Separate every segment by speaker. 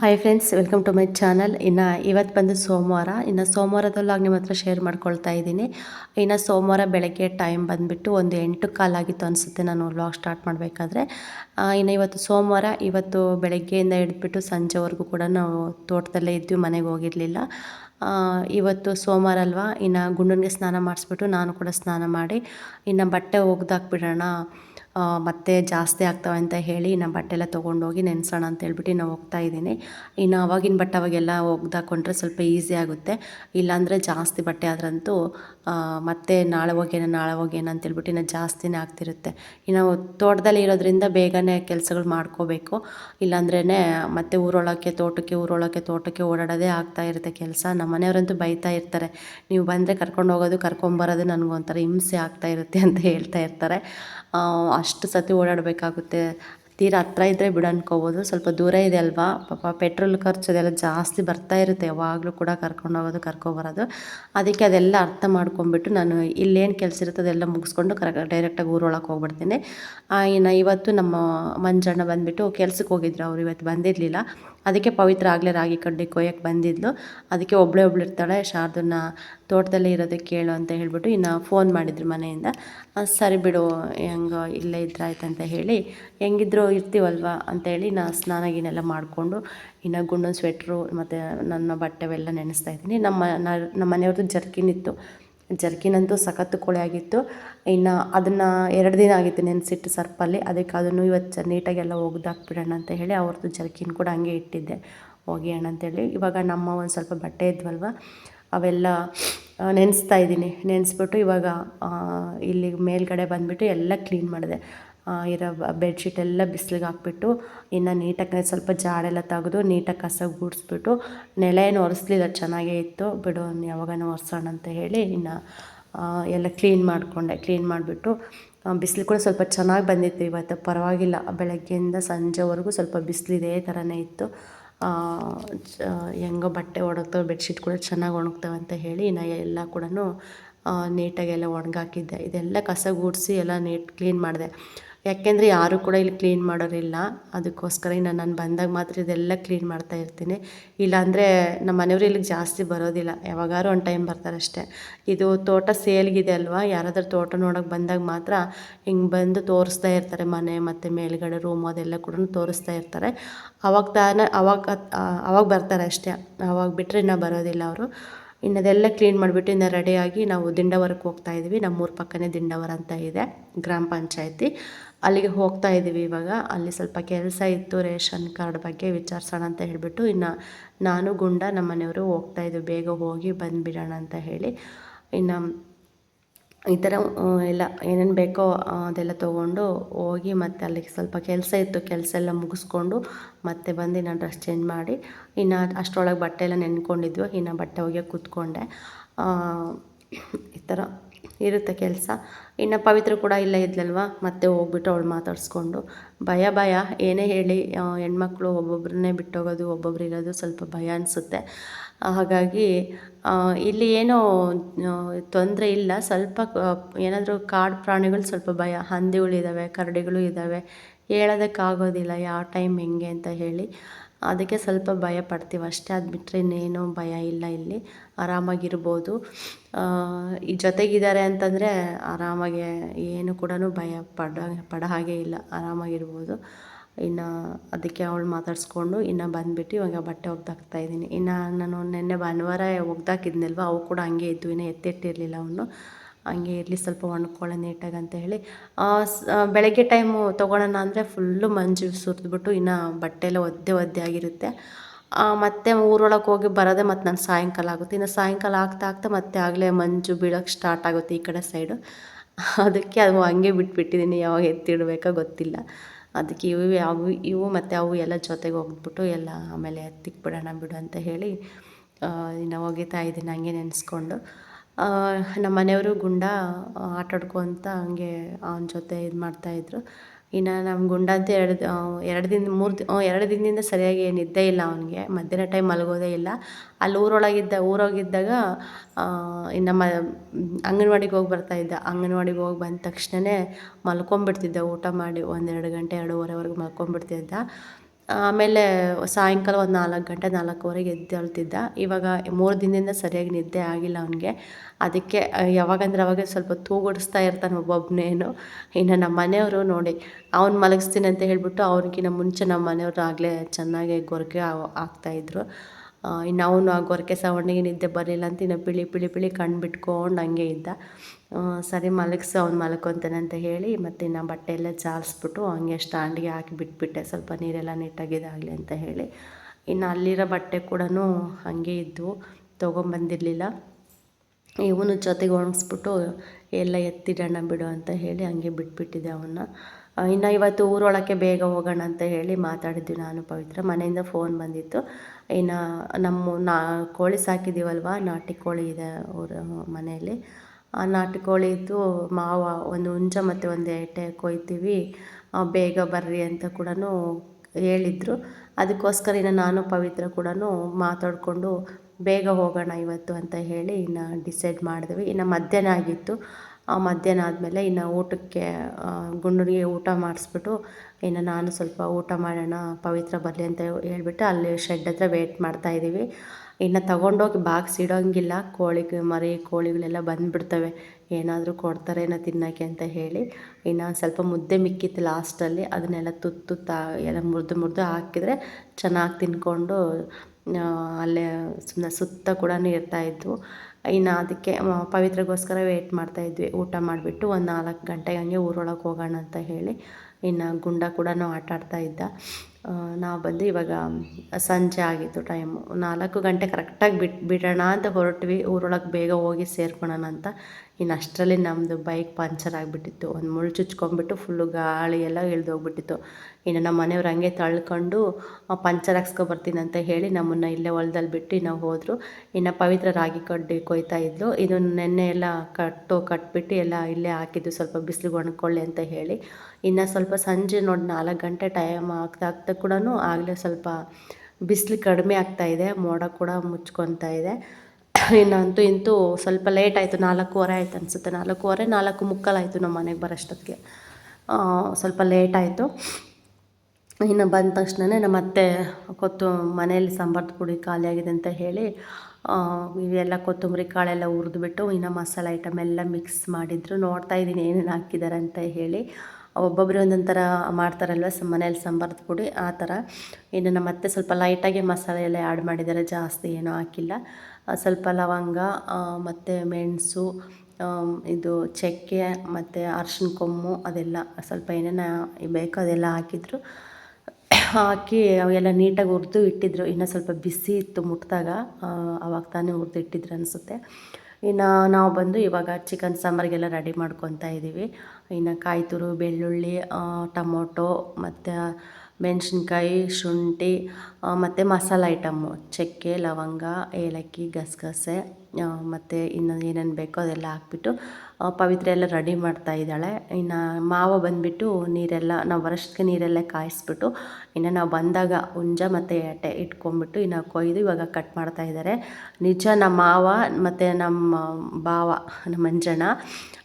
Speaker 1: Hi friends welcome to my channel ಇನ್ನು ಇವತ್ತು ಬಂದು ಸೋಮವಾರ. ಇನ್ನು ಸೋಮವಾರದಲ್ಲಾಗಿ ನಿಮ್ಮ ಹತ್ರ ಶೇರ್ ಮಾಡ್ಕೊಳ್ತಾ ಇದ್ದೀನಿ. ಇನ್ನು ಸೋಮವಾರ ಬೆಳಗ್ಗೆ ಟೈಮ್ ಬಂದುಬಿಟ್ಟು ಒಂದು ಎಂಟು ಕಾಲಾಗಿತ್ತು ಅನಿಸುತ್ತೆ ನಾನು ವ್ಲಾಗ್ ಸ್ಟಾರ್ಟ್ ಮಾಡಬೇಕಾದ್ರೆ. ಇನ್ನು ಇವತ್ತು ಸೋಮವಾರ, ಇವತ್ತು ಬೆಳಗ್ಗೆಯಿಂದ ಹಿಡಿದ್ಬಿಟ್ಟು ಸಂಜೆವರೆಗೂ ಕೂಡ ನಾವು ತೋಟದಲ್ಲೇ ಇದ್ವಿ, ಮನೆಗೆ ಹೋಗಿರಲಿಲ್ಲ. ಇವತ್ತು ಸೋಮವಾರ ಅಲ್ವಾ? ಇನ್ನು ಗುಂಡನಿಗೆ ಸ್ನಾನ ಮಾಡಿಸ್ಬಿಟ್ಟು ನಾನು ಕೂಡ ಸ್ನಾನ ಮಾಡಿ, ಇನ್ನು ಬಟ್ಟೆ ಒಗ್ದಾಕ್ಬಿಡೋಣ. ಮತ್ತೆ ಜಾಸ್ತಿ ಆಗ್ತವೆ ಅಂತ ಹೇಳಿ ನಮ್ಮ ಬಟ್ಟೆ ಎಲ್ಲ ತೊಗೊಂಡೋಗಿ ನೆನೆಸೋಣ ಅಂತ ಹೇಳ್ಬಿಟ್ಟು ನಾವು ಹೋಗ್ತಾ ಇದ್ದೀನಿ. ಇನ್ನು ಅವಾಗಿನ ಬಟ್ಟೆ ಅವಾಗೆಲ್ಲ ಒಗ್ದಾಕೊಂಡ್ರೆ ಸ್ವಲ್ಪ ಈಸಿ ಆಗುತ್ತೆ. ಇಲ್ಲಾಂದರೆ ಜಾಸ್ತಿ ಬಟ್ಟೆ ಆದ್ರಂತೂ ಮತ್ತೆ ನಾಳೆ ಹೋಗೇನ ನಾಳೆ ಹೋಗೇನ ಅಂತೇಳ್ಬಿಟ್ಟು ಇನ್ನು ಜಾಸ್ತಿನೇ ಆಗ್ತಿರುತ್ತೆ. ಇನ್ನು ತೋಟದಲ್ಲಿ ಇರೋದ್ರಿಂದ ಬೇಗನೆ ಕೆಲಸಗಳು ಮಾಡ್ಕೋಬೇಕು. ಇಲ್ಲಾಂದ್ರೇ ಮತ್ತೆ ಊರೊಳಕ್ಕೆ, ತೋಟಕ್ಕೆ ಊರೊಳಕ್ಕೆ, ತೋಟಕ್ಕೆ ಓಡಾಡೋದೇ ಆಗ್ತಾ ಇರುತ್ತೆ ಕೆಲಸ. ನಮ್ಮ ಮನೆಯವರಂತೂ ಬೈತಾ ಇರ್ತಾರೆ. ನೀವು ಬಂದರೆ ಕರ್ಕೊಂಡು ಹೋಗೋದು, ಕರ್ಕೊಂಬರೋದು ನನಗೊಂಥರ ಹಿಂಸೆ ಆಗ್ತಾ ಇರುತ್ತೆ ಅಂತ ಹೇಳ್ತಾ ಇರ್ತಾರೆ. ಅಷ್ಟು ಸತಿ ಓಡಾಡಬೇಕಾಗುತ್ತೆ. ತೀರ ಹತ್ರ ಇದ್ದರೆ ಬಿಡು ಅನ್ಕೋಬೋದು. ಸ್ವಲ್ಪ ದೂರ ಇದೆ ಅಲ್ವಾ? ಪಾಪ ಪೆಟ್ರೋಲ್ ಖರ್ಚು ಅದೆಲ್ಲ ಜಾಸ್ತಿ ಬರ್ತಾ ಇರುತ್ತೆ. ಯಾವಾಗಲೂ ಕೂಡ ಕರ್ಕೊಂಡು ಹೋಗೋದು ಕರ್ಕೊಬರೋದು ಅದಕ್ಕೆ ಅದೆಲ್ಲ ಅರ್ಥ ಮಾಡ್ಕೊಂಬಿಟ್ಟು ನಾನು ಇಲ್ಲೇನು ಕೆಲಸ ಇರುತ್ತೆ ಅದೆಲ್ಲ ಮುಗಿಸ್ಕೊಂಡು ಕರೆಕ್ಟ್ ಡೈರೆಕ್ಟಾಗಿ ಊರೊಳಗೆ ಹೋಗ್ಬಿಡ್ತೀನಿ. ಇನ್ನು ಇವತ್ತು ನಮ್ಮ ಮಂಜಣ್ಣ ಬಂದುಬಿಟ್ಟು ಕೆಲ್ಸಕ್ಕೆ ಹೋಗಿದ್ರು ಅವ್ರು. ಇವತ್ತು ಬಂದಿರಲಿಲ್ಲ. ಅದಕ್ಕೆ ಪವಿತ್ರ ಆಗಲೇ ರಾಗಿ ಕಡ್ಡಿ ಕೊಯ್ಯಕ್ಕೆ ಬಂದಿದ್ಲು. ಅದಕ್ಕೆ ಒಬ್ಬಳೇ ಒಬ್ಳು ಇರ್ತಾಳೆ. ಶಾರ್ದನ್ನ ತೋಟದಲ್ಲೇ ಇರೋದಕ್ಕೆ ಕೇಳು ಅಂತ ಹೇಳಿಬಿಟ್ಟು ಇನ್ನು ಫೋನ್ ಮಾಡಿದ್ರು ಮನೆಯಿಂದ. ಸರಿ ಬಿಡು, ಹೆಂಗೋ ಇಲ್ಲೇ ಇದ್ರಾಯ್ತಂತ ಹೇಳಿ. ಹೆಂಗಿದ್ರು ಇರ್ತೀವಲ್ವ? ಅಂತೇಳಿ ನಾ ಸ್ನಾನ ಗೀನೆಲ್ಲ ಮಾಡಿಕೊಂಡು ಇನ್ನು ಗುಂಡನ ಸ್ವೆಟ್ರು ಮತ್ತು ನನ್ನ ಬಟ್ಟೆವೆಲ್ಲ ನೆನೆಸ್ತಾ ಇದ್ದೀನಿ. ನಮ್ಮ ನಮ್ಮ ಮನೆಯವ್ರದ್ದು ಜರ್ಕಿನ್ ಇತ್ತು. ಜರ್ಕಿನ್ ಸಖತ್ ಸಖತ್ತು ಕೊಳೆ ಆಗಿತ್ತು. ಇನ್ನು ಅದನ್ನು ಎರಡು ದಿನ ಆಗಿತ್ತು ನೆನೆಸಿಟ್ಟು ಸರ್ಪಲ್ಲಿ. ಅದಕ್ಕೆ ಅದನ್ನು ಇವತ್ತು ನೀಟಾಗೆಲ್ಲ ಒಗ್ದಾಕ್ಬಿಡೋಣ ಅಂತ ಹೇಳಿ ಅವ್ರದ್ದು ಜರ್ಕಿನ್ ಕೂಡ ಹಂಗೆ ಇಟ್ಟಿದ್ದೆ. ಒಗೆಯೋಣ ಅಂತೇಳಿ ಇವಾಗ ನಮ್ಮ ಒಂದು ಸ್ವಲ್ಪ ಬಟ್ಟೆ ಇದ್ವಲ್ವ, ಅವೆಲ್ಲ ನೆನೆಸ್ತಾ ಇದ್ದೀನಿ. ನೆನೆಸ್ಬಿಟ್ಟು ಇವಾಗ ಇಲ್ಲಿ ಮೇಲ್ಗಡೆ ಬಂದುಬಿಟ್ಟು ಎಲ್ಲ ಕ್ಲೀನ್ ಮಾಡಿದೆ. ಇರೋ ಬೆಡ್ಶೀಟ್ ಎಲ್ಲ ಬಿಸಿಲಿಗೆ ಹಾಕ್ಬಿಟ್ಟು, ಇನ್ನು ನೀಟಾಗಿ ಸ್ವಲ್ಪ ಜಾಡೆಲ್ಲ ತೆಗೆದು ನೀಟಾಗಿ ಕಸ ಗುಡಿಸ್ಬಿಟ್ಟು ನೆಲ ಏನು ಒರೆಸ್ಲಿಲ್ಲ, ಚೆನ್ನಾಗೇ ಇತ್ತು. ಬಿಡು ಯಾವಾಗನ ಒರೆಸೋಣ ಅಂತ ಹೇಳಿ ಇನ್ನು ಎಲ್ಲ ಕ್ಲೀನ್ ಮಾಡಿಕೊಂಡೆ. ಕ್ಲೀನ್ ಮಾಡಿಬಿಟ್ಟು ಬಿಸಿಲು ಕೂಡ ಸ್ವಲ್ಪ ಚೆನ್ನಾಗಿ ಬಂದಿತ್ತು ಇವತ್ತು. ಪರವಾಗಿಲ್ಲ. ಬೆಳಗ್ಗೆಯಿಂದ ಸಂಜೆವರೆಗೂ ಸ್ವಲ್ಪ ಬಿಸಿಲು ಇದೇ ಥರನೇ ಇತ್ತು. ಹೆಂಗೋ ಬಟ್ಟೆ ಒಣಗ್ತವೆ ಬೆಡ್ಶೀಟ್ ಕೂಡ ಚೆನ್ನಾಗಿ ಒಣಗ್ತವೆ ಅಂತ ಹೇಳಿ ನಾ ಎಲ್ಲ ಕೂಡ ನೀಟಾಗೆಲ್ಲ ಒಣಗಾಕಿದ್ದೆ. ಇದೆಲ್ಲ ಕಸ ಗೂಡಿಸಿ ಎಲ್ಲ ನೀಟ್ ಕ್ಲೀನ್ ಮಾಡಿದೆ. ಯಾಕೆಂದರೆ ಯಾರೂ ಕೂಡ ಇಲ್ಲಿ ಕ್ಲೀನ್ ಮಾಡೋರಿಲ್ಲ. ಅದಕ್ಕೋಸ್ಕರ ಇನ್ನು ನಾನು ಬಂದಾಗ ಮಾತ್ರ ಇದೆಲ್ಲ ಕ್ಲೀನ್ ಮಾಡ್ತಾ ಇರ್ತೀನಿ. ಇಲ್ಲಾಂದರೆ ನಮ್ಮ ಮನೆಯವರು ಇಲ್ಲಿಗೆ ಜಾಸ್ತಿ ಬರೋದಿಲ್ಲ. ಯಾವಾಗಾರು ಒಂದು ಟೈಮ್ ಬರ್ತಾರೆ ಅಷ್ಟೇ. ಇದು ತೋಟ ಸೇಲ್ಗಿದೆ ಅಲ್ವಾ? ಯಾರಾದರೂ ತೋಟ ನೋಡೋಕೆ ಬಂದಾಗ ಮಾತ್ರ ಹಿಂಗೆ ಬಂದು ತೋರಿಸ್ತಾ ಇರ್ತಾರೆ. ಮನೆ ಮತ್ತು ಮೇಲ್ಗಡೆ ರೂಮ್ ಅದೆಲ್ಲ ಕೂಡ ತೋರಿಸ್ತಾ ಇರ್ತಾರೆ. ಅವಾಗ ತಾನೇ ಅವಾಗ ಅವಾಗ ಬರ್ತಾರೆ ಅಷ್ಟೇ. ಅವಾಗ ಬಿಟ್ಟರೆ ಇನ್ನೂ ಬರೋದಿಲ್ಲ ಅವರು. ಇನ್ನು ಅದೆಲ್ಲ ಕ್ಲೀನ್ ಮಾಡಿಬಿಟ್ಟು ಇನ್ನು ರೆಡಿಯಾಗಿ ನಾವು ದಿಂಡವರಕ್ಕೆ ಹೋಗ್ತಾ ಇದ್ದೀವಿ ನಮ್ಮೂರ ಪಕ್ಕನೇ ದಿಂಡವರ ಅಂತ ಇದೆ. ಗ್ರಾಮ ಪಂಚಾಯತಿ. ಅಲ್ಲಿಗೆ ಹೋಗ್ತಾ ಇದ್ದೀವಿ ಇವಾಗ. ಅಲ್ಲಿ ಸ್ವಲ್ಪ ಕೆಲಸ ಇತ್ತು ರೇಷನ್ ಕಾರ್ಡ್ ಬಗ್ಗೆ ವಿಚಾರಿಸೋಣ ಅಂತ ಹೇಳಿಬಿಟ್ಟು ಇನ್ನು ನಾನು ಗುಂಡ ನಮ್ಮ ಮನೆಯವರು ಹೋಗ್ತಾ ಇದ್ದೀವಿ. ಬೇಗ ಹೋಗಿ ಬಂದುಬಿಡೋಣ ಅಂತ ಹೇಳಿ. ಇನ್ನು ಈ ಥರ ಎಲ್ಲ ಏನೇನು ಬೇಕೋ ಅದೆಲ್ಲ ತೊಗೊಂಡು ಹೋಗಿ ಮತ್ತು ಅಲ್ಲಿಗೆ ಸ್ವಲ್ಪ ಕೆಲಸ ಇತ್ತು. ಕೆಲಸ ಎಲ್ಲ ಮುಗಿಸ್ಕೊಂಡು ಮತ್ತೆ ಬಂದು ನಾನು ಡ್ರೆಸ್ ಚೇಂಜ್ ಮಾಡಿ. ಇನ್ನು ಅಷ್ಟರೊಳಗೆ ಬಟ್ಟೆ ಎಲ್ಲ ನೆನ್ಕೊಂಡಿದ್ವಿ. ಇನ್ನು ಬಟ್ಟೆ ಒಗೆಯೋಕೆ ಕೂತ್ಕೊಂಡೆ. ಈ ಥರ ಇರುತ್ತೆ ಕೆಲಸ. ಇನ್ನು ಪವಿತ್ರ ಕೂಡ ಇಲ್ಲೇ ಇದ್ಲಲ್ವ? ಮತ್ತೆ ಹೋಗ್ಬಿಟ್ಟು ಅವಳು ಮಾತಾಡಿಸ್ಕೊಂಡು. ಭಯ ಭಯ. ಏನೇ ಹೇಳಿ ಹೆಣ್ಮಕ್ಳು ಒಬ್ಬೊಬ್ಬರನ್ನೇ ಬಿಟ್ಟೋಗೋದು ಒಬ್ಬೊಬ್ರು ಇರೋದು ಸ್ವಲ್ಪ ಭಯ ಅನಿಸುತ್ತೆ. ಹಾಗಾಗಿ ಇಲ್ಲಿ ಏನೋ ತೊಂದರೆ ಇಲ್ಲ. ಸ್ವಲ್ಪ ಏನಾದರೂ ಕಾಡು ಪ್ರಾಣಿಗಳು ಸ್ವಲ್ಪ ಭಯ. ಹಂದಿಗಳಿದ್ದಾವೆ ಕರಡಿಗಳು ಇದ್ದಾವೆ ಹೇಳೋದಕ್ಕಾಗೋದಿಲ್ಲ. ಯಾವ ಟೈಮ್ ಹೆಂಗೆ ಅಂತ ಹೇಳಿ. ಅದಕ್ಕೆ ಸ್ವಲ್ಪ ಭಯ ಪಡ್ತೀವಿ. ಅಷ್ಟೇ ಅದು ಬಿಟ್ಟರೆ ಇನ್ನೇನು ಭಯ ಇಲ್ಲ ಇಲ್ಲಿ. ಆರಾಮಾಗಿರ್ಬೋದು. ಈ ಜೊತೆಗಿದ್ದಾರೆ ಅಂತಂದರೆ ಆರಾಮಾಗಿ ಏನು ಕೂಡ ಭಯ ಪಡ ಪಡ ಹಾಗೆ ಇಲ್ಲ. ಆರಾಮಾಗಿರ್ಬೋದು. ಇನ್ನು ಅದಕ್ಕೆ ಅವಳು ಮಾತಾಡಿಸ್ಕೊಂಡು ಇನ್ನು ಬಂದುಬಿಟ್ಟು ಇವಾಗ ಬಟ್ಟೆ ಒಗ್ದಾಕ್ತಾ ಇದ್ದೀನಿ. ಇನ್ನು ನಾನು ನಿನ್ನೆ ಭಾನುವಾರ ಒಗ್ದಾಕಿದ್ನಲ್ವ? ಅವು ಕೂಡ ಹಂಗೆ ಇದ್ದು ಇನ್ನೂ ಎತ್ತಿಟ್ಟಿರಲಿಲ್ಲ ಅವನು. ಹಂಗೆ ಇರಲಿ ಸ್ವಲ್ಪ ಒಣ್ಕೊಳ್ಳೆ ನೀಟಾಗಿ ಅಂತ ಹೇಳಿ. ಬೆಳಗ್ಗೆ ಟೈಮು ತೊಗೊಳೋಣ ಅಂದರೆ ಫುಲ್ಲು ಮಂಜು ಸುರಿದ್ಬಿಟ್ಟು ಇನ್ನು ಬಟ್ಟೆ ಎಲ್ಲ ಒದ್ದೆ ಒದ್ದೆ ಆಗಿರುತ್ತೆ. ಮತ್ತೆ ಊರೊಳಗೆ ಹೋಗಿ ಬರೋದೆ ಮತ್ತು ನಾನು ಸಾಯಂಕಾಲ ಆಗುತ್ತೆ. ಇನ್ನು ಸಾಯಂಕಾಲ ಆಗ್ತಾ ಆಗ್ತಾ ಮತ್ತೆ ಆಗಲೇ ಮಂಜು ಬೀಳೋಕ್ಕೆ ಸ್ಟಾರ್ಟ್ ಆಗುತ್ತೆ ಈ ಕಡೆ ಸೈಡು ಅದಕ್ಕೆ ಅದು ಹಂಗೆ ಬಿಟ್ಬಿಟ್ಟಿದ್ದೀನಿ ಯಾವಾಗ ಎತ್ತಿಡಬೇಕೋ ಗೊತ್ತಿಲ್ಲ. ಅದಕ್ಕೆ ಇವು, ಅವು, ಇವು ಮತ್ತು ಅವು ಎಲ್ಲ ಜೊತೆಗೆ ಹೋಗ್ಬಿಟ್ಟು ಎಲ್ಲ ಆಮೇಲೆ ಎತ್ತಿಕ್ಬಿಡೋಣ ಬಿಡು ಅಂತ ಹೇಳಿ ಇನ್ನು ಒಗಿತಾ ಇದ್ದೀನಿ ಹಂಗೆ ನೆನೆಸ್ಕೊಂಡು. ನಮ್ಮ ಮನೆಯವರು ಗುಂಡ ಆಟಾಡ್ಕೊತ ಹಂಗೆ ಅವನ ಜೊತೆ ಇದು ಮಾಡ್ತಾಯಿದ್ರು ಇನ್ನು ನಮ್ಮ ಗುಂಡ ಅಂತ ಎರಡು ಎರಡು ದಿನ, ಮೂರು ಎರಡು ದಿನದಿಂದ ಸರಿಯಾಗಿ ನಿದ್ದೆ ಇಲ್ಲ ಅವನಿಗೆ. ಮಧ್ಯಾಹ್ನ ಟೈಮ್ ಮಲಗೋದೇ ಇಲ್ಲ. ಅಲ್ಲಿ ಊರೊಳಗಿದ್ದ ಊರೋಗಿದ್ದಾಗ ಇನ್ನು ನಮ್ಮ ಅಂಗನವಾಡಿಗೆ ಹೋಗಿ ಬರ್ತಾಯಿದ್ದ ಅಂಗನವಾಡಿಗೆ ಹೋಗಿ ಬಂದ ತಕ್ಷಣವೇ ಮಲ್ಕೊಂಬಿಡ್ತಿದ್ದ. ಊಟ ಮಾಡಿ ಒಂದೆರಡು ಗಂಟೆ ಎರಡೂವರೆವರೆಗೂ ಮಲ್ಕೊಂಬಿಡ್ತಿದ್ದ. ಆಮೇಲೆ ಸಾಯಂಕಾಲ ಒಂದು ನಾಲ್ಕು ಗಂಟೆ ನಾಲ್ಕೂವರೆಗೆ ಎದ್ದೇಳ್ತಿದ್ದ. ಇವಾಗ ಮೂರು ದಿನದಿಂದ ಸರಿಯಾಗಿ ನಿದ್ದೆ ಆಗಿಲ್ಲ ಅವನಿಗೆ. ಅದಕ್ಕೆ ಯಾವಾಗಂದ್ರೆ ಅವಾಗ ಸ್ವಲ್ಪ ತೂಗುಡಿಸ್ತಾ ಇರ್ತಾನೆ ಒಬ್ಬೊಬ್ಬನೇನು ಇನ್ನು ನಮ್ಮ ಮನೆಯವರು ನೋಡಿ, ಅವ್ನು ಮಲಗಿಸ್ತೀನಿ ಅಂತ ಹೇಳಿಬಿಟ್ಟು ಅವ್ರಿಗಿನ್ನ ಮುಂಚೆ ನಮ್ಮ ಮನೆಯವರು ಆಗಲೇ ಚೆನ್ನಾಗಿ ಗೊರಕೆ ಆಗ್ತಾಯಿದ್ರು ಇನ್ನು ಅವನು ಆ ಗೊರಕೆ ಸವಣ್ಣಿಗೆ ನಿದ್ದೆ ಬರಲಿಲ್ಲ ಅಂತ ಇನ್ನು ಪಿಳಿ ಪಿಳಿ ಪಿಳಿ ಕಣ್ಣು ಬಿಟ್ಕೊಂಡು ಹಂಗೆ ಇದ್ದ. ಸರಿ ಮಲಗಿಸು, ಅವ್ನು ಮಲ್ಕೊತಾನೆ ಅಂತ ಹೇಳಿ ಮತ್ತು ಇನ್ನು ಬಟ್ಟೆ ಎಲ್ಲ ಜಾಲಿಸ್ಬಿಟ್ಟು ಹಂಗೆ ಸ್ಟ್ಯಾಂಡಿಗೆ ಹಾಕಿ ಬಿಟ್ಬಿಟ್ಟೆ. ಸ್ವಲ್ಪ ನೀರೆಲ್ಲ ನೀಟಾಗಿದಾಗಲಿ ಅಂತ ಹೇಳಿ. ಇನ್ನು ಅಲ್ಲಿರೋ ಬಟ್ಟೆ ಕೂಡ ಹಾಗೆ ಇದ್ದವು ತೊಗೊಂಬಂದಿರಲಿಲ್ಲ. ಇವನು ಜೊತೆಗೆ ಒಣಗಿಸ್ಬಿಟ್ಟು ಎಲ್ಲ ಎತ್ತಿಡೋಣ ಬಿಡು ಅಂತ ಹೇಳಿ ಹಂಗೆ ಬಿಟ್ಬಿಟ್ಟಿದ್ದೆ ಅವನ್ನ. ಇನ್ನು ಇವತ್ತು ಊರೊಳಕ್ಕೆ ಬೇಗ ಹೋಗೋಣ ಅಂತ ಹೇಳಿ ಮಾತಾಡಿದ್ವಿ ನಾನು ಪವಿತ್ರ. ಮನೆಯಿಂದ ಫೋನ್ ಬಂದಿತ್ತು. ಇನ್ನು ನಮ್ಮ ನಾ ಕೋಳಿ ಸಾಕಿದ್ದೀವಲ್ವಾ, ನಾಟಿ ಕೋಳಿ ಇದೆ ಅವರ ಮನೆಯಲ್ಲಿ. ನಾಟಿ ಕೋಳಿದು ಮಾವ ಒಂದು ಹುಂಜ ಮತ್ತು ಒಂದು ಏಟೆ ಕೊಯ್ತೀವಿ. ಬೇಗ ಬರ್ರಿ ಅಂತ ಕೂಡ ಹೇಳಿದ್ರು. ಅದಕ್ಕೋಸ್ಕರ ಇನ್ನು ನಾನು ಪವಿತ್ರ ಕೂಡ ಮಾತಾಡಿಕೊಂಡು ಬೇಗ ಹೋಗೋಣ ಇವತ್ತು ಅಂತ ಹೇಳಿ ಇನ್ನು ಡಿಸೈಡ್ ಮಾಡಿದ್ವಿ. ಇನ್ನು ಮಧ್ಯಾಹ್ನ ಆಗಿತ್ತು. ಆ ಮಧ್ಯಾಹ್ನ ಆದಮೇಲೆ ಇನ್ನು ಊಟಕ್ಕೆ ಗುಂಡನಿಗೆ ಊಟ ಮಾಡಿಸ್ಬಿಟ್ಟು ಇನ್ನು ನಾನು ಸ್ವಲ್ಪ ಊಟ ಮಾಡೋಣ, ಪವಿತ್ರ ಬರಲಿ ಅಂತ ಹೇಳ್ಬಿಟ್ಟು ಅಲ್ಲಿ ಶೆಡ್ ಹತ್ರ ವೇಟ್ ಮಾಡ್ತಾಯಿದ್ದೀವಿ ಇನ್ನು ತಗೊಂಡೋಗಿ ಬಾಕ್ಸ್ ಇಡೋಂಗಿಲ್ಲ. ಕೋಳಿಗೆ ಮರಿ ಕೋಳಿಗಳೆಲ್ಲ ಬಂದುಬಿಡ್ತವೆ. ಏನಾದರೂ ಕೊಡ್ತಾರೇನೋ ತಿನ್ನೋಕ್ಕೆ ಅಂತ ಹೇಳಿ ಇನ್ನು ಸ್ವಲ್ಪ ಮುದ್ದೆ ಮಿಕ್ಕಿತ್ತು ಲಾಸ್ಟಲ್ಲಿ. ಅದನ್ನೆಲ್ಲ ತುತ್ತು ತಾ ಎಲ್ಲ ಮುರಿದು ಮುರಿದು ಹಾಕಿದರೆ ಚೆನ್ನಾಗಿ ತಿನ್ಕೊಂಡು ಅಲ್ಲೇ ಸುಮ್ಮನೆ ಸುತ್ತ ಕೂಡ ಇರ್ತಾಯಿದ್ವು ಇನ್ನು ಅದಕ್ಕೆ ಪವಿತ್ರಗೋಸ್ಕರ ವೇಟ್ ಮಾಡ್ತಾಯಿದ್ವಿ ಊಟ ಮಾಡಿಬಿಟ್ಟು ಒಂದು ನಾಲ್ಕು ಗಂಟೆಗೆ ಹಂಗೆ ಊರೊಳಗೆ ಹೋಗೋಣ ಅಂತ ಹೇಳಿ ಇನ್ನು ಗುಂಡ ಕೂಡ ಆಟಾಡ್ತಾ ಇದ್ದ. ನಾವು ಬಂದು ಇವಾಗ ಸಂಜೆ ಆಗಿತ್ತು ಟೈಮು ನಾಲ್ಕು ಗಂಟೆ ಕರೆಕ್ಟಾಗಿ ಬಿಟ್ಟು ಬಿಡೋಣ ಅಂತ ಹೊರಟ್ವಿ. ಊರೊಳಗೆ ಬೇಗ ಹೋಗಿ ಸೇರ್ಕೊಳೋಣ ಅಂತ. ಇನ್ನು ಅಷ್ಟರಲ್ಲಿ ನಮ್ಮದು ಬೈಕ್ ಪಂಚರ್ ಆಗಿಬಿಟ್ಟಿತ್ತು. ಒಂದು ಮುಳ್ಳು ಚುಚ್ಕೊಂಬಿಟ್ಟು ಫುಲ್ಲು ಗಾಳಿ ಎಲ್ಲ ಇಳ್ದೋಗ್ಬಿಟ್ಟಿತ್ತು ಇನ್ನು ನಮ್ಮ ಮನೆಯವ್ರು ಹಂಗೆ ತಳ್ಕೊಂಡು ಪಂಚರ್ ಹಾಕ್ಸ್ಕೊಬರ್ತೀನಿ ಅಂತ ಹೇಳಿ ನಮ್ಮನ್ನು ಇಲ್ಲೇ ಹೊಲದಲ್ಲಿ ಬಿಟ್ಟು ನಾವು ಹೋದರು. ಇನ್ನು ಪವಿತ್ರ ರಾಗಿ ಕಡ್ಡಿ ಕೊಯ್ತಾ ಇದ್ಲು. ಇದು ನೆನ್ನೆ ಎಲ್ಲ ಕಟ್ಟು, ಕಟ್ಬಿಟ್ಟು ಎಲ್ಲ ಇಲ್ಲೇ ಹಾಕಿದ್ದು. ಸ್ವಲ್ಪ ಬಿಸಿಲಿಗೆ ಒಣಕೊಳ್ಳಿ ಅಂತ ಹೇಳಿ. ಇನ್ನು ಸ್ವಲ್ಪ ಸಂಜೆ ನೋಡಿ ನಾಲ್ಕು ಗಂಟೆ ಟೈಮ್ ಆಗ್ತಾ ಆಗ್ತಾ ಕೂಡ ಆಗಲೇ ಸ್ವಲ್ಪ ಬಿಸಿಲು ಕಡಿಮೆ ಆಗ್ತಾ ಇದೆ, ಮೋಡ ಕೂಡ ಮುಚ್ಕೊತಾ ಇದೆ. ಇನ್ನಂತೂ ಇಂತೂ ಸ್ವಲ್ಪ ಲೇಟ್ ಆಯಿತು, ನಾಲ್ಕೂವರೆ ಆಯ್ತು ಅನಿಸುತ್ತೆ. ನಾಲ್ಕೂವರೆ, ನಾಲ್ಕು ಮುಕ್ಕಾಲಾಯಿತು ನಮ್ಮ ಮನೆಗೆ ಬರೋಷ್ಟೊತ್ತಿಗೆ. ಸ್ವಲ್ಪ ಲೇಟ್ ಆಯಿತು. ಇನ್ನು ಬಂದ ತಕ್ಷಣವೇ ನಮ್ಮ ಅತ್ತೆ ಕೊತ್ತು ಮನೆಯಲ್ಲಿ ಸಾಂಬಾರ್ದು ಪುಡಿ ಖಾಲಿಯಾಗಿದೆ ಅಂತ ಹೇಳಿ ಇವೆಲ್ಲ ಕೊತ್ತಂಬರಿ ಕಾಳೆಲ್ಲ ಹುರಿದ್ಬಿಟ್ಟು, ಇನ್ನು ಮಸಾಲೆ ಐಟಮ್ ಎಲ್ಲ ಮಿಕ್ಸ್ ಮಾಡಿದ್ರು. ನೋಡ್ತಾ ಇದ್ದೀನಿ ಏನೇನು ಹಾಕಿದ್ದಾರೆ ಅಂತ ಹೇಳಿ. ಒಬ್ಬೊಬ್ಬರು ಒಂದೊಂದು ಥರ ಮಾಡ್ತಾರಲ್ವ, ಸ ಮನೇಲಿ ಸಾಂಬಾರ್ದು ಪುಡಿ, ಆ ಥರ ಇನ್ನು ನಮ್ಮ ಸ್ವಲ್ಪ ಲೈಟಾಗಿ ಮಸಾಲೆ ಎಲ್ಲ ಆ್ಯಡ್ ಮಾಡಿದ್ದಾರೆ ಜಾಸ್ತಿ ಏನೂ ಹಾಕಿಲ್ಲ. ಸ್ವಲ್ಪ ಲವಂಗ ಮತ್ತು ಮೆಣಸು ಇದು ಚಕ್ಕೆ, ಮತ್ತು ಅರ್ಶಿನ ಕೊಮ್ಮು, ಅದೆಲ್ಲ ಸ್ವಲ್ಪ ಏನೇನು ಬೇಕೋ ಅದೆಲ್ಲ ಹಾಕಿದ್ರು. ಹಾಕಿ ಅವೆಲ್ಲ ನೀಟಾಗಿ ಹುರಿದು ಇಟ್ಟಿದ್ರು. ಇನ್ನೂ ಸ್ವಲ್ಪ ಬಿಸಿ ಇತ್ತು ಮುಟ್ಟಿದಾಗ ಅವಾಗ ತಾನೇ ಹುರಿದು ಇಟ್ಟಿದ್ರು ಅನಿಸುತ್ತೆ. ಇನ್ನು ನಾವು ಬಂದು ಇವಾಗ ಚಿಕನ್ ಸಾಂಬಾರಿಗೆಲ್ಲ ರೆಡಿ ಮಾಡ್ಕೊತಾ ಇದ್ದೀವಿ ಇನ್ನು ಕಾಯಿ ತುರು ಬೆಳ್ಳುಳ್ಳಿ ಟೊಮೊಟೊ ಮತ್ತು ಮೆಣಸಿನ್ಕಾಯಿ, ಶುಂಠಿ ಮತ್ತು ಮಸಾಲೆ ಐಟಮ್ಮು ಚಕ್ಕೆ, ಲವಂಗ, ಏಲಕ್ಕಿ, ಗಸಗಸೆ ಮತ್ತು ಇನ್ನು ಏನೇನು ಬೇಕೋ ಅದೆಲ್ಲ ಹಾಕ್ಬಿಟ್ಟು ಪವಿತ್ರ ಎಲ್ಲ ರೆಡಿ ಮಾಡ್ತಾ ಇದ್ದಾಳೆ. ಇನ್ನು ಮಾವ ಬಂದುಬಿಟ್ಟು ನೀರೆಲ್ಲ, ನಾವು ವರ್ಷಕ್ಕೆ ನೀರೆಲ್ಲ ಕಾಯಿಸ್ಬಿಟ್ಟು, ಇನ್ನು ನಾವು ಬಂದಾಗ ಹುಂಜ ಮತ್ತು ಎಟೆ ಇಟ್ಕೊಂಡ್ಬಿಟ್ಟು ಇನ್ನು ಕೊಯ್ದು ಇವಾಗ ಕಟ್ ಮಾಡ್ತಾ ಇದ್ದಾರೆ. ನಿಜ ನಮ್ಮ ಮಾವ ಮತ್ತು ನಮ್ಮ ಭಾವ, ನಮ್ಮ ಮಂಜಣ್ಣ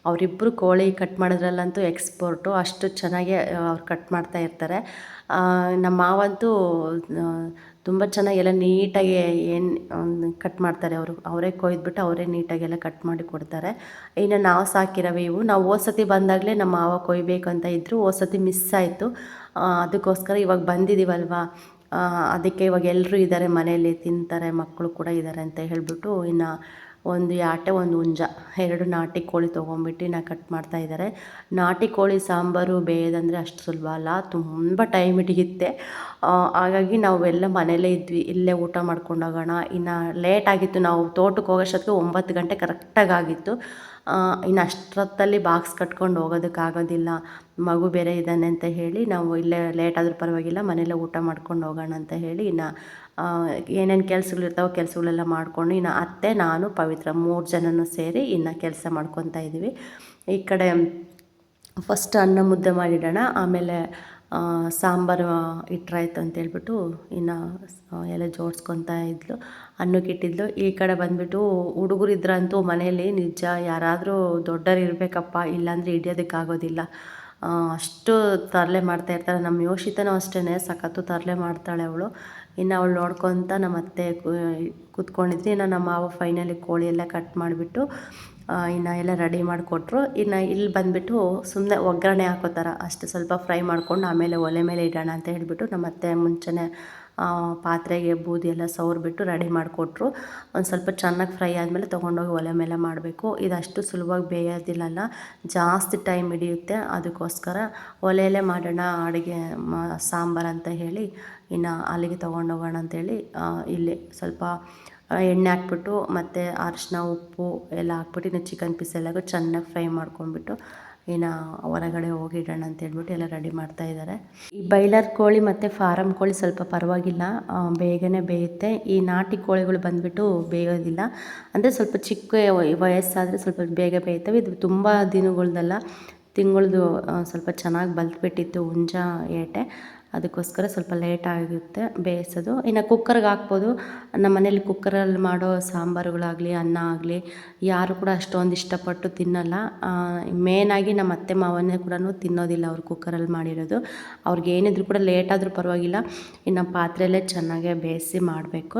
Speaker 1: ಅವರಿಬ್ಬರು ಕೋಳಿ ಕಟ್ ಮಾಡೋದ್ರಲ್ಲಂತೂ ಎಕ್ಸ್ಪರ್ಟು ಅಷ್ಟು ಚೆನ್ನಾಗಿ ಅವ್ರು ಕಟ್ ಮಾಡ್ತಾ ಇರ್ತಾರೆ. ನಮ್ಮ ಮಾವಂತೂ ತುಂಬ ಚೆನ್ನಾಗಿ ಎಲ್ಲ ನೀಟಾಗಿ ಏನು ಕಟ್ ಮಾಡ್ತಾರೆ ಅವರು. ಅವರೇ ಕೊಯ್ದುಬಿಟ್ಟು ಅವರೇ ನೀಟಾಗೆಲ್ಲ ಕಟ್ ಮಾಡಿ ಕೊಡ್ತಾರೆ. ಇನ್ನು ನಾವು ಸಾಕಿರೋವೆ ಇವು. ನಾವು ಓಸತಿ ಸತಿ ಬಂದಾಗಲೇ ನಮ್ಮ ಮಾವ ಕೊಯ್ಬೇಕು ಅಂತ ಇದ್ದರು ಓಸತಿ ಮಿಸ್ ಆಯಿತು. ಅದಕ್ಕೋಸ್ಕರ ಇವಾಗ ಬಂದಿದ್ದೀವಲ್ವಾ ಅದಕ್ಕೆ ಇವಾಗ ಎಲ್ಲರೂ ಇದ್ದಾರೆ ಮನೆಯಲ್ಲಿ, ತಿಂತಾರೆ, ಮಕ್ಕಳು ಕೂಡ ಇದ್ದಾರೆ ಅಂತ ಹೇಳಿಬಿಟ್ಟು ಇನ್ನು ಒಂದು ಯಾಟೆ, ಒಂದು ಹುಂಜ. ಎರಡು ನಾಟಿ ಕೋಳಿ ತೊಗೊಂಬಿಟ್ಟು ನಾ ಕಟ್ ಮಾಡ್ತಾ ಇದ್ದಾರೆ ನಾಟಿ ಕೋಳಿ, ಸಾಂಬಾರು ಬೇಯೋದಂದರೆ ಅಷ್ಟು ಸುಲಭ ಅಲ್ಲ. ತುಂಬ ಟೈಮ್ ಹಿಡಿಯುತ್ತೆ. ಹಾಗಾಗಿ ನಾವೆಲ್ಲ ಮನೆಯಲ್ಲೇ ಇದ್ವಿ. ಇಲ್ಲೇ ಊಟ ಮಾಡ್ಕೊಂಡು ಹೋಗೋಣ ಇನ್ನು ಲೇಟ್ ಆಗಿತ್ತು. ನಾವು ತೋಟಕ್ಕೆ ಹೋಗೋಷ್ಟೊತ್ತಿಗೆ ಒಂಬತ್ತು ಗಂಟೆ ಕರೆಕ್ಟಾಗಿ ಆಗಿತ್ತು. ಇನ್ನು ಅಷ್ಟೊತ್ತಲ್ಲಿ ಬಾಕ್ಸ್ ಕಟ್ಕೊಂಡು ಹೋಗೋದಕ್ಕಾಗೋದಿಲ್ಲ ಮಗು ಬೇರೆ ಇದ್ದಾನೆ ಅಂತ ಹೇಳಿ ನಾವು ಇಲ್ಲೇ ಲೇಟ್ ಆದರೂ ಪರವಾಗಿಲ್ಲ ಮನೆಯಲ್ಲೇ ಊಟ ಮಾಡ್ಕೊಂಡು ಹೋಗೋಣ ಅಂತ ಹೇಳಿ ಇನ್ನು ಏನೇನು ಕೆಲ್ಸಗಳಿರ್ತಾವೋ ಕೆಲಸಗಳೆಲ್ಲ ಮಾಡಿಕೊಂಡು ಇನ್ನು ಅತ್ತೆ, ನಾನು, ಪವಿತ್ರ ಮೂರು ಜನನೂ ಸೇರಿ ಇನ್ನು ಕೆಲಸ ಮಾಡ್ಕೊತಾ ಇದ್ದೀವಿ ಈ ಕಡೆ ಫಸ್ಟ್ ಅನ್ನ ಮುದ್ದೆ ಮಾಡಿಡೋಣ, ಆಮೇಲೆ ಸಾಂಬಾರು ಇಟ್ಟರಾಯ್ತು ಅಂತೇಳ್ಬಿಟ್ಟು ಇನ್ನು ಎಲ್ಲ ಜೋಡಿಸ್ಕೊತಾ ಇದ್ಲು, ಅನ್ನಕ್ಕೆ ಇಟ್ಟಿದ್ಲು. ಈ ಕಡೆ ಬಂದುಬಿಟ್ಟು ಹುಡುಗರು ಇದ್ರಂತೂ ಮನೆಯಲ್ಲಿ ನಿಜ ಯಾರಾದರೂ ದೊಡ್ಡರು ಇರಬೇಕಪ್ಪ, ಇಲ್ಲಾಂದರೆ ಹಿಡಿಯೋದಕ್ಕಾಗೋದಿಲ್ಲ. ಅಷ್ಟು ತರಲೆ ಮಾಡ್ತಾ ಇರ್ತಾರೆ ನಮ್ಮ ಯೋಷಿತನೂ ಅಷ್ಟೇ ಸಖತ್ತು ತರಲೆ ಮಾಡ್ತಾಳೆ ಅವಳು. ಇನ್ನು ಅವಳು ನೋಡ್ಕೊತ ನಮ್ಮ ಅತ್ತೆ ಕೂತ್ಕೊಂಡಿದ್ರಿ ಇನ್ನು ನಮ್ಮ ಮಾವ ಫೈನಲಿ ಕೋಳಿ ಎಲ್ಲ ಕಟ್ ಮಾಡಿಬಿಟ್ಟು ಇನ್ನು ಎಲ್ಲ ರೆಡಿ ಮಾಡಿಕೊಟ್ರು. ಇನ್ನು ಇಲ್ಲಿ ಬಂದುಬಿಟ್ಟು ಸುಮ್ಮನೆ ಒಗ್ಗರಣೆ ಹಾಕೋತಾರೆ ಅಷ್ಟು ಸ್ವಲ್ಪ ಫ್ರೈ ಮಾಡ್ಕೊಂಡು ಆಮೇಲೆ ಒಲೆ ಮೇಲೆ ಇಡೋಣ ಅಂತ ಹೇಳಿಬಿಟ್ಟು ನಮ್ಮ ಅತ್ತೆ ಮುಂಚೆನೇ ಪಾತ್ರೆಗೆ ಬೂದಿ ಎಲ್ಲ ಸವರ್ಬಿಟ್ಟು ರೆಡಿ ಮಾಡಿಕೊಟ್ರು. ಒಂದು ಸ್ವಲ್ಪ ಚೆನ್ನಾಗಿ ಫ್ರೈ ಆದಮೇಲೆ ತೊಗೊಂಡೋಗಿ ಒಲೆ ಮೇಲೆ ಮಾಡಬೇಕು. ಇದಷ್ಟು ಸುಲಭವಾಗಿ ಬೇಯೋದಿಲ್ಲಲ್ಲ, ಜಾಸ್ತಿ ಟೈಮ್ ಹಿಡಿಯುತ್ತೆ. ಅದಕ್ಕೋಸ್ಕರ ಒಲೆಯಲ್ಲೇ ಮಾಡೋಣ, ಅಡುಗೆ ಸಾಂಬಾರು ಅಂತ ಹೇಳಿ ಇನ್ನು ಅಲ್ಲಿಗೆ ತೊಗೊಂಡೋಗೋಣ ಅಂತೇಳಿ ಇಲ್ಲಿ ಸ್ವಲ್ಪ ಎಣ್ಣೆ ಹಾಕ್ಬಿಟ್ಟು ಮತ್ತು ಅರಿಶಿನ, ಉಪ್ಪು ಎಲ್ಲ ಹಾಕ್ಬಿಟ್ಟು ಇನ್ನು ಚಿಕನ್ ಪೀಸ್ ಎಲ್ಲಗೂ ಚೆನ್ನಾಗಿ ಫ್ರೈ ಮಾಡ್ಕೊಂಡ್ಬಿಟ್ಟು ಇನ್ನು ಹೊರಗಡೆ ಹೋಗಿಡೋಣ ಅಂತ ಹೇಳ್ಬಿಟ್ಟು ಎಲ್ಲ ರೆಡಿ ಮಾಡ್ತಾ ಇದ್ದಾರೆ. ಈ ಬೈಲರ್ ಕೋಳಿ ಮತ್ತು ಫಾರಮ್ ಕೋಳಿ ಸ್ವಲ್ಪ ಪರವಾಗಿಲ್ಲ ಬೇಗನೆ ಬೇಯುತ್ತೆ. ಈ ನಾಟಿ ಕೋಳಿಗಳು ಬಂದುಬಿಟ್ಟು ಬೇಯೋದಿಲ್ಲ. ಅಂದರೆ ಸ್ವಲ್ಪ ಚಿಕ್ಕ ವಯ- ವಯಸ್ಸಾದರೆ ಸ್ವಲ್ಪ ಬೇಗ ಬೇಯ್ತವೆ ಇದು ತುಂಬ ದಿನಗಳ್ದಲ್ಲ, ತಿಂಗಳದು ಸ್ವಲ್ಪ ಚೆನ್ನಾಗಿ ಬಲ್ತ್ಬಿಟ್ಟಿತ್ತು ಹುಂಜ ಏಟೆ. ಅದಕ್ಕೋಸ್ಕರ ಸ್ವಲ್ಪ ಲೇಟ್ ಆಗುತ್ತೆ ಬೇಯಿಸೋದು. ಇನ್ನು ಕುಕ್ಕರ್ಗೆ ಹಾಕ್ಬೋದು. ನಮ್ಮ ಮನೇಲಿ ಕುಕ್ಕರಲ್ಲಿ ಮಾಡೋ ಸಾಂಬಾರುಗಳಾಗಲಿ, ಅನ್ನ ಆಗಲಿ, ಯಾರು ಕೂಡ ಅಷ್ಟೊಂದು ಇಷ್ಟಪಟ್ಟು ತಿನ್ನಲ್ಲ. ಮೇನಾಗಿ ನಮ್ಮ ಅತ್ತೆ ಮಾವನೇ ಕೂಡ ತಿನ್ನೋದಿಲ್ಲ ಅವ್ರು ಕುಕ್ಕರಲ್ಲಿ ಮಾಡಿರೋದು. ಅವ್ರಿಗೆ ಏನಿದ್ರು ಕೂಡ ಲೇಟ್ ಆದರೂ ಪರವಾಗಿಲ್ಲ. ಇನ್ನು ಪಾತ್ರೆಯಲ್ಲೇ ಚೆನ್ನಾಗೆ ಬೇಯಿಸಿ ಮಾಡಬೇಕು.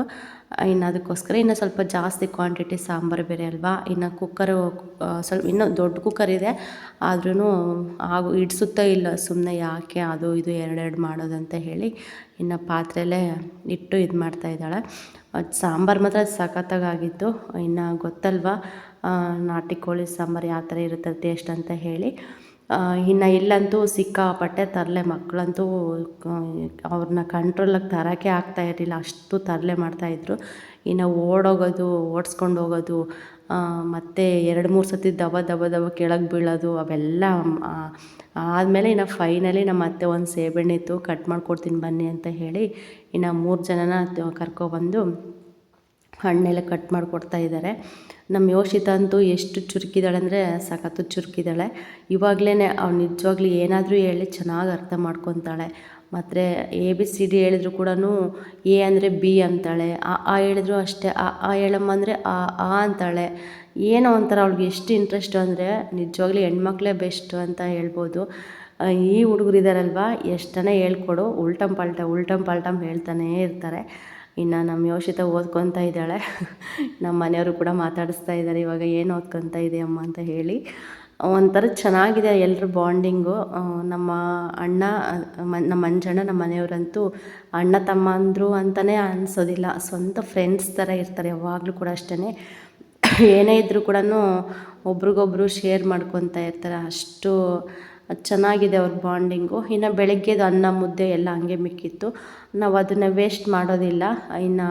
Speaker 1: ಇನ್ನು ಅದಕ್ಕೋಸ್ಕರ ಇನ್ನು ಸ್ವಲ್ಪ ಜಾಸ್ತಿ ಕ್ವಾಂಟಿಟಿ ಸಾಂಬಾರು ಬೇರೆ ಅಲ್ವಾ? ಇನ್ನು ಕುಕ್ಕರು ಸ್ವಲ್ಪ ಇನ್ನೂ ದೊಡ್ಡ ಕುಕ್ಕರ್ ಇದೆ. ಆದ್ರೂ ಆಗು ಇಡ್ಸುತ್ತಾ ಇಲ್ಲ ಸುಮ್ಮನೆ ಯಾಕೆ ಅದು ಇದು ಎರಡೆರಡು ಮಾಡೋದು ಅಂತ ಹೇಳಿ ಇನ್ನು ಪಾತ್ರೆಯಲ್ಲೇ ಇಟ್ಟು ಇದು ಮಾಡ್ತಾ ಇದ್ದಾಳೆ. ಸಾಂಬಾರು ಮಾತ್ರ ಸಖತ್ತಾಗಿತ್ತು ಇನ್ನು ಗೊತ್ತಲ್ವಾ? ನಾಟಿ ಕೋಳಿ ಸಾಂಬಾರು ಯಾವ ಥರ ಇರುತ್ತೆ, ಟೇಸ್ಟ್ ಅಂತ ಹೇಳಿ. ಇನ್ನು ಇಲ್ಲಂತೂ ಸಿಕ್ಕಾಪಟ್ಟೆ ತರಲೆ ಮಕ್ಕಳಂತೂ ಅವ್ರನ್ನ ಕಂಟ್ರೋಲಾಗಿ ತರೋಕ್ಕೆ ಆಗ್ತಾ ಇರಲಿಲ್ಲ. ಅಷ್ಟು ತರಲೆ ಮಾಡ್ತಾಯಿದ್ರು ಇನ್ನು ಓಡೋಗೋದು, ಓಡಿಸ್ಕೊಂಡು ಹೋಗೋದು ಮತ್ತು ಎರಡು ಮೂರು ಸತಿ ದಬ ದಬ ದಬ ಕೆಳಗೆ ಬೀಳೋದು, ಅವೆಲ್ಲ ಆದಮೇಲೆ ಇನ್ನು ಫೈನಲಿ ನಮ್ಮ ಅತ್ತೆ ಒಂದು ಸೇಬೆಣ್ಣೆ ಇತ್ತು ಕಟ್ ಮಾಡಿಕೊಡ್ತೀನಿ ಬನ್ನಿ ಅಂತ ಹೇಳಿ ಇನ್ನು ಮೂರು ಜನನ ಕರ್ಕೊಬಂದು ಹಣ್ಣೆಲ್ಲ ಕಟ್ ಮಾಡಿಕೊಡ್ತಾ ಇದ್ದಾರೆ ನಮ್ಮ ಯೋಷಿತ ಅಂತೂ ಎಷ್ಟು ಚುರುಕಿದಾಳೆ ಅಂದರೆ ಸಖತ್ತು ಚುರುಕಿದಾಳೆ. ಇವಾಗಲೇ ಅವ್ಳು ನಿಜವಾಗ್ಲೂ ಏನಾದರೂ ಹೇಳಿ ಚೆನ್ನಾಗಿ ಅರ್ಥ ಮಾಡ್ಕೊತಾಳೆ. ಮತ್ತು ಎ, ಬಿ, ಸಿ, ಡಿ ಹೇಳಿದ್ರು ಕೂಡ ಎ ಅಂದರೆ ಬಿ ಅಂತಾಳೆ, ಆ ಆ ಹೇಳಿದ್ರು ಅಷ್ಟೇ, ಆ ಆ ಹೇಳಮ್ಮ ಅಂದರೆ ಆ ಆ ಅಂತಾಳೆ. ಏನೋ ಒಂಥರ ಅವ್ಳಿಗೆ ಎಷ್ಟು ಇಂಟ್ರೆಸ್ಟು ಅಂದರೆ ನಿಜವಾಗ್ಲೂ ಹೆಣ್ಮಕ್ಳೇ ಬೆಸ್ಟು ಅಂತ ಹೇಳ್ಬೋದು. ಈ ಹುಡುಗರು ಇದ್ದಾರಲ್ವ ಎಷ್ಟನೇ ಹೇಳ್ಕೊಡು, ಉಲ್ಟಂ ಪಲ್ಟ, ಉಲ್ಟಂ ಪಲ್ಟಂ ಹೇಳ್ತಾನೇ ಇರ್ತಾರೆ. ಇನ್ನು ನಮ್ಮ ಯೋಷಿತ ಓದ್ಕೊತಾ ಇದ್ದಾಳೆ. ನಮ್ಮ ಮನೆಯವರು ಕೂಡ ಮಾತಾಡಿಸ್ತಾ ಇದ್ದಾರೆ ಇವಾಗ ಏನು ಓದ್ಕೊತ ಇದೆ ಅಮ್ಮ ಅಂತ ಹೇಳಿ. ಒಂಥರ ಚೆನ್ನಾಗಿದೆ ಎಲ್ಲರ ಬಾಂಡಿಂಗು. ನಮ್ಮ ಅಣ್ಣ ನಮ್ಮ ಅಂಜಣ್ಣ ನಮ್ಮ ಮನೆಯವರಂತೂ ಅಣ್ಣ ತಮ್ಮ ಅಂದರು ಅಂತಲೇ ಅನಿಸೋದಿಲ್ಲ. ಸ್ವಂತ ಫ್ರೆಂಡ್ಸ್ ಥರ ಇರ್ತಾರೆ, ಯಾವಾಗಲೂ ಕೂಡ ಅಷ್ಟೇ ಏನೇ ಇದ್ದರೂ ಕೂಡ ಒಬ್ರಿಗೊಬ್ರು ಶೇರ್ ಮಾಡ್ಕೊತಾ ಇರ್ತಾರೆ. ಅಷ್ಟು ಚೆನ್ನಾಗಿದೆ ಅವ್ರ ಬಾಂಡಿಂಗು. ಇನ್ನು ಬೆಳಗ್ಗೆದು ಅನ್ನ, ಮುದ್ದೆ ಎಲ್ಲ ಹಂಗೆ ಮಿಕ್ಕಿತ್ತು. ನಾವು ಅದನ್ನು ವೇಸ್ಟ್ ಮಾಡೋದಿಲ್ಲ. ಇನ್ನು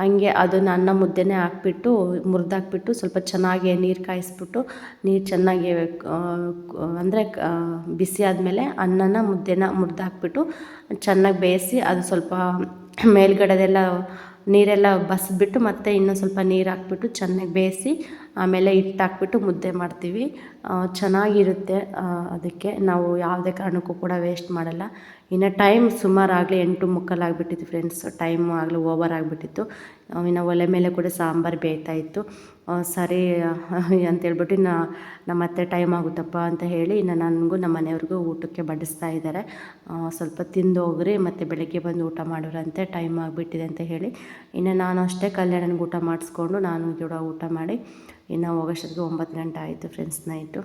Speaker 1: ಹಂಗೆ ಅದನ್ನು ಅನ್ನ, ಮುದ್ದೆನೇ ಹಾಕ್ಬಿಟ್ಟು, ಮುರಿದಾಕ್ಬಿಟ್ಟು ಸ್ವಲ್ಪ ಚೆನ್ನಾಗಿ ನೀರು ಕಾಯಿಸ್ಬಿಟ್ಟು, ನೀರು ಚೆನ್ನಾಗಿ ಅಂದರೆ ಬಿಸಿ ಆದಮೇಲೆ ಅನ್ನನ, ಮುದ್ದೆನ ಮುರಿದಾಕ್ಬಿಟ್ಟು ಚೆನ್ನಾಗಿ ಬೇಯಿಸಿ ಅದು ಸ್ವಲ್ಪ ಮೇಲ್ಗಡೆದೆಲ್ಲ ನೀರೆಲ್ಲ ಬಸಿದ್ಬಿಟ್ಟು ಮತ್ತೆ ಇನ್ನೂ ಸ್ವಲ್ಪ ನೀರು ಹಾಕ್ಬಿಟ್ಟು ಚೆನ್ನಾಗಿ ಬೇಯಿಸಿ, ಆಮೇಲೆ ಹಿಟ್ಟು ಹಾಕ್ಬಿಟ್ಟು ಮುದ್ದೆ ಮಾಡ್ತೀವಿ. ಚೆನ್ನಾಗಿರುತ್ತೆ ಅದಕ್ಕೆ ನಾವು ಯಾವುದೇ ಕಾರಣಕ್ಕೂ ಕೂಡ ವೇಸ್ಟ್ ಮಾಡಲ್ಲ. ಇನ್ನು ಟೈಮ್ ಸುಮಾರು ಆಗಲಿ ಎಂಟು ಮುಕ್ಕಾಲು ಆಗಿಬಿಟ್ಟಿತ್ತು ಫ್ರೆಂಡ್ಸ್ ಟೈಮು ಆಗಲಿ ಓವರ್ ಆಗಿಬಿಟ್ಟಿತ್ತು. ಇನ್ನು ಒಲೆ ಮೇಲೆ ಕೂಡ ಸಾಂಬಾರು ಬೇಯ್ತಾ ಇತ್ತು. ಸರಿ ಅಂತೇಳ್ಬಿಟ್ಟು ಇನ್ನು ನಮ್ಮ ಅತ್ತೆ ಟೈಮ್ ಆಗುತ್ತಪ್ಪ ಅಂತ ಹೇಳಿ ಇನ್ನು ನನಗೂ ನಮ್ಮ ಮನೆಯವ್ರಿಗೂ ಊಟಕ್ಕೆ ಬಡಿಸ್ತಾ ಇದ್ದಾರೆ. ಸ್ವಲ್ಪ ತಿಂದು ಹೋಗ್ರಿ ಮತ್ತು ಬೆಳಗ್ಗೆ ಬಂದು ಊಟ ಮಾಡೋರಂತೆ ಟೈಮ್ ಆಗಿಬಿಟ್ಟಿದೆ ಅಂತ ಹೇಳಿ. ಇನ್ನು ನಾನು ಅಷ್ಟೇ ಕಲ್ಯಾಣನಿಗೆ ಊಟ ಮಾಡಿಸ್ಕೊಂಡು ನಾನು ಕೂಡ ಊಟ ಮಾಡಿ ಇನ್ನು ಹೋಗೋಷ್ಟೊತ್ತಿಗೆ ಒಂಬತ್ತು ಗಂಟೆ ಆಯಿತು ಫ್ರೆಂಡ್ಸ್ ನೈಟು